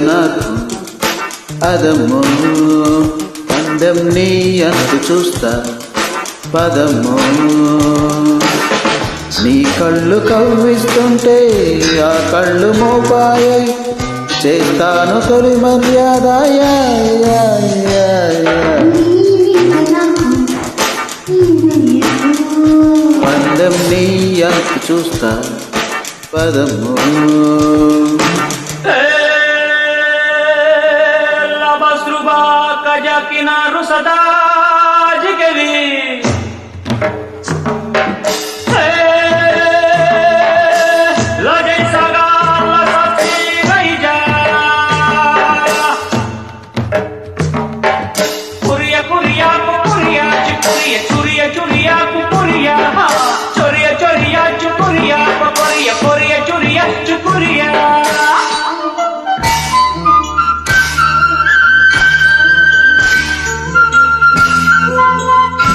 నాకు అదము అందం నీ అంత చూస్తా. పదము. నీ కళ్ళు కవ్విస్తుంటే ఆ కళ్ళు మోపాయై చేస్తాను తొలి మర్యాద. యా, నీ అంతు చూస్తా పదము. La masruba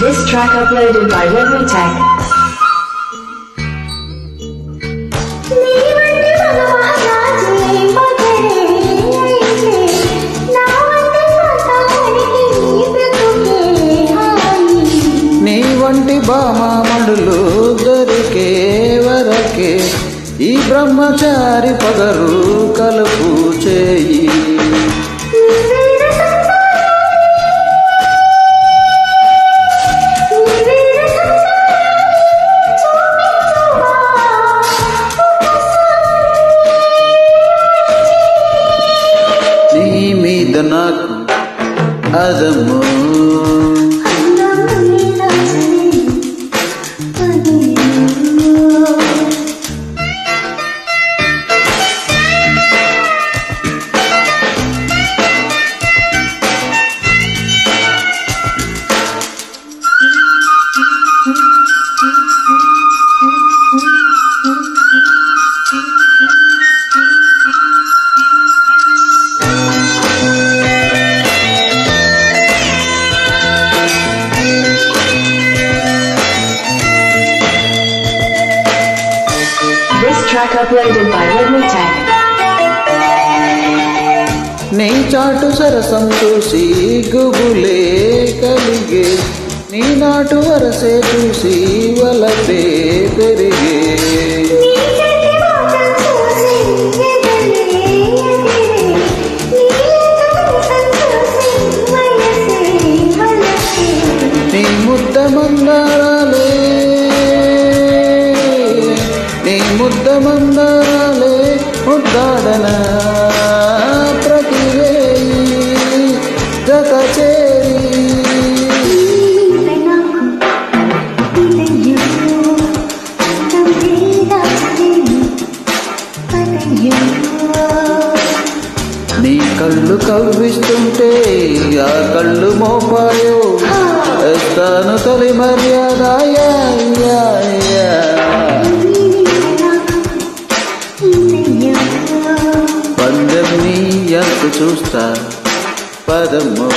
This track uploaded by Redmi Tech. వంటి బామామణులు దొరికే వరకే ఈ బ్రహ్మచారి పగరు కలుపు చేయి అదము track uploaded by Redmi Tech. నీ చాటు సరసం చూసి గుబులే కలిగే నీ నాటు వరసే చూసి వలపే పెరిగే నీ ముద్ద మందారాలే ముద్దాడన ప్రతివేయి జత చేరి నీ కళ్ళు కవ్విస్తుంటే ఆ కళ్ళు మోపాయో. ఎస్తాను తొలి మర్యాద. నీ చూస్తా పదము.